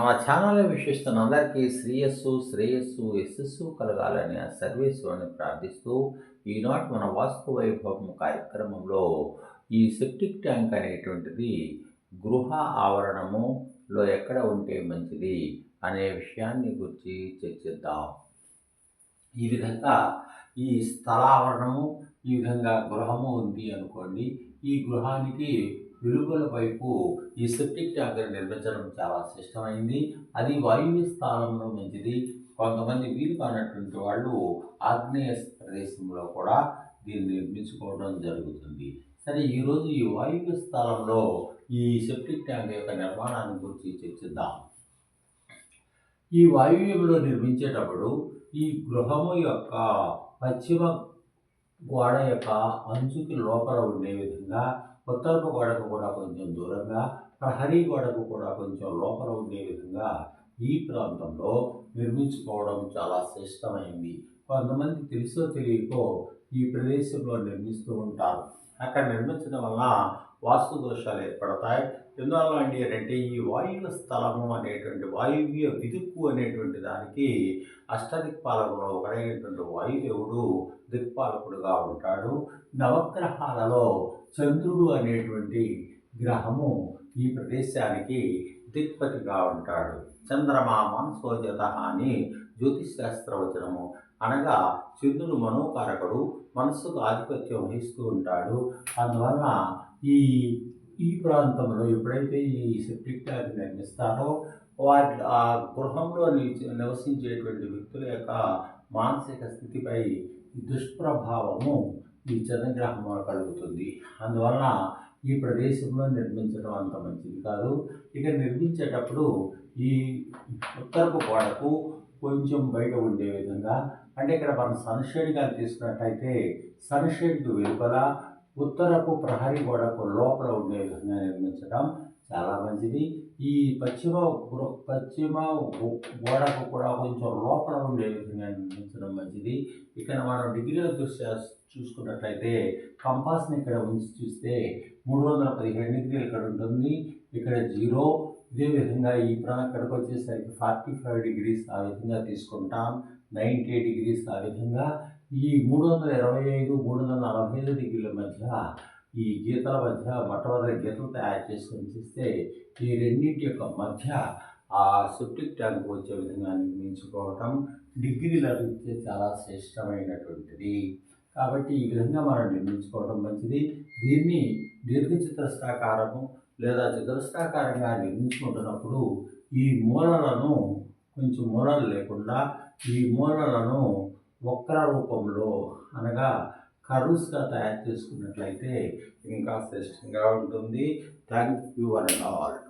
మన ఛానల్లో విశ్విస్తున్న అందరికీ శ్రేయస్సు శ్రేయస్సు యశస్సు కలగాలని ఆ సర్వేశ్వరుని ప్రార్థిస్తూ ఈనాటి మన వాస్తు వైభవం కార్యక్రమంలో ఈ సెప్టిక్ ట్యాంక్ అనేటువంటిది గృహ ఆవరణములో ఎక్కడ ఉంటే మంచిది అనే విషయాన్ని గురించి చర్చిద్దాం. ఈ విధంగా ఈ స్థలావరణము ఈ విధంగా గృహము ఉంది అనుకోండి ఈ గృహానికి వెలుగుల వైపు ఈ సెప్టిక్ ట్యాంకర్ నిర్మించడం చాలా శ్రేష్టమైంది. అది వాయువ్య స్థానంలో మంచిది. కొంతమంది వీలు కానటువంటి వాళ్ళు ఆగ్నేయ ప్రదేశంలో కూడా దీన్ని నిర్మించుకోవడం జరుగుతుంది. సరే ఈరోజు ఈ వాయువ్య స్థలంలో ఈ సెప్టిక్ ట్యాంక్ యొక్క నిర్మాణాన్ని గురించి చర్చిద్దాం. ఈ వాయువ్యంలో నిర్మించేటప్పుడు ఈ గృహము యొక్క పశ్చిమ గోడ యొక్క అంచుకి లోపల ఉండే విధంగా ఉత్తరపు గోడకు కూడా కొంచెం దూరంగా ప్రహరీ గోడకు కూడా కొంచెం లోపల ఉండే విధంగా ఈ ప్రాంతంలో నిర్మించుకోవడం చాలా శ్రేష్టమైంది. కొంతమంది తెలుసో తెలియకో ఈ ప్రదేశంలో నిర్మిస్తూ ఉంటారు. అక్కడ నిర్మించడం వల్ల వాస్తు దోషాలు ఏర్పడతాయి ఎందువల్ల అండి అంటే ఈ వాయువుల స్థలము అనేటువంటి వాయువ్య విదుక్కు అనేటువంటి దానికి అష్టదిక్పాలకుడు ఒకడైనటువంటి వాయుదేవుడు దిక్పాలకుడుగా ఉంటాడు. నవగ్రహాలలో చంద్రుడు అనేటువంటి గ్రహము ఈ ప్రదేశానికి దిక్పతిగా ఉంటాడు. చంద్రమా మనసోజత అని జ్యోతిష్ శాస్త్రవచనము అనగా చంద్రుడు మనోకారకుడు మనస్సుకు ఆధిపత్యం వహిస్తూ ఉంటాడు. అందువలన ఈ ఈ ప్రాంతంలో ఎప్పుడైతే ఈ సెప్టిక్ ట్యాంక్ నిర్మిస్తారో వారి ఆ గృహంలో నివసించేటువంటి వ్యక్తుల యొక్క మానసిక స్థితిపై దుష్ప్రభావము ఈ చంద్రగ్రహం కలుగుతుంది. అందువలన ఈ ప్రదేశంలో నిర్మించడం అంత మంచిది కాదు. ఇక నిర్మించేటప్పుడు ఈ ఉత్తరపు గోడకు కొంచెం బయట ఉండే విధంగా అంటే ఇక్కడ మనం సన్షేడ్ కానీ తీసుకున్నట్టయితే సన్షేడ్ వెలుపల ఉత్తరపు ప్రహరీ గోడకు లోపల ఉండే విధంగా నిర్మించడం చాలా మంచిది. ఈ పశ్చిమ పశ్చిమ గోడకు కూడా కొంచెం లోపల ఉండే విధంగా నిర్మించడం మంచిది. ఇక్కడ మనం డిగ్రీల దృష్ట్యా చూసుకున్నట్లయితే కంపాస్ని ఇక్కడ ఉంచి చూస్తే మూడు వందల పదిహేడు డిగ్రీలు ఇక్కడ ఉంటుంది. ఇక్కడ జీరో. ఇదే విధంగా ఈ ప్రాంతం ఇక్కడికి వచ్చేసరికి ఫార్టీ ఫైవ్ డిగ్రీస్ ఆ విధంగా తీసుకుంటాం. నైంటీ డిగ్రీస్ ఆ విధంగా ఈ మూడు వందల ఇరవై ఐదు మూడు వందల నలభై ఐదు డిగ్రీల మధ్య ఈ గీతల మధ్య మొట్టమొదటి గీతలు తయారు చేసుకొని చూస్తే ఈ రెండింటి యొక్క మధ్య ఆ సెప్టిక్ ట్యాంక్ వచ్చే విధంగా నిర్మించుకోవటం డిగ్రీల రీత్యా చాలా శ్రేష్టమైనటువంటిది. కాబట్టి ఈ విధంగా మనం నిర్మించుకోవడం మంచిది. దీన్ని దీర్ఘచతురస్రాకారము లేదా చతురస్రాకారంగా నిర్మించుకుంటున్నప్పుడు ఈ మూలలను కొంచెం మూలలు లేకుండా ఈ మూలలను వక్ర రూపంలో అనగా కర్వ్స్గా తయారు చేసుకున్నట్లయితే ఇంకా శ్రేష్టంగా ఉంటుంది. Thank you and all.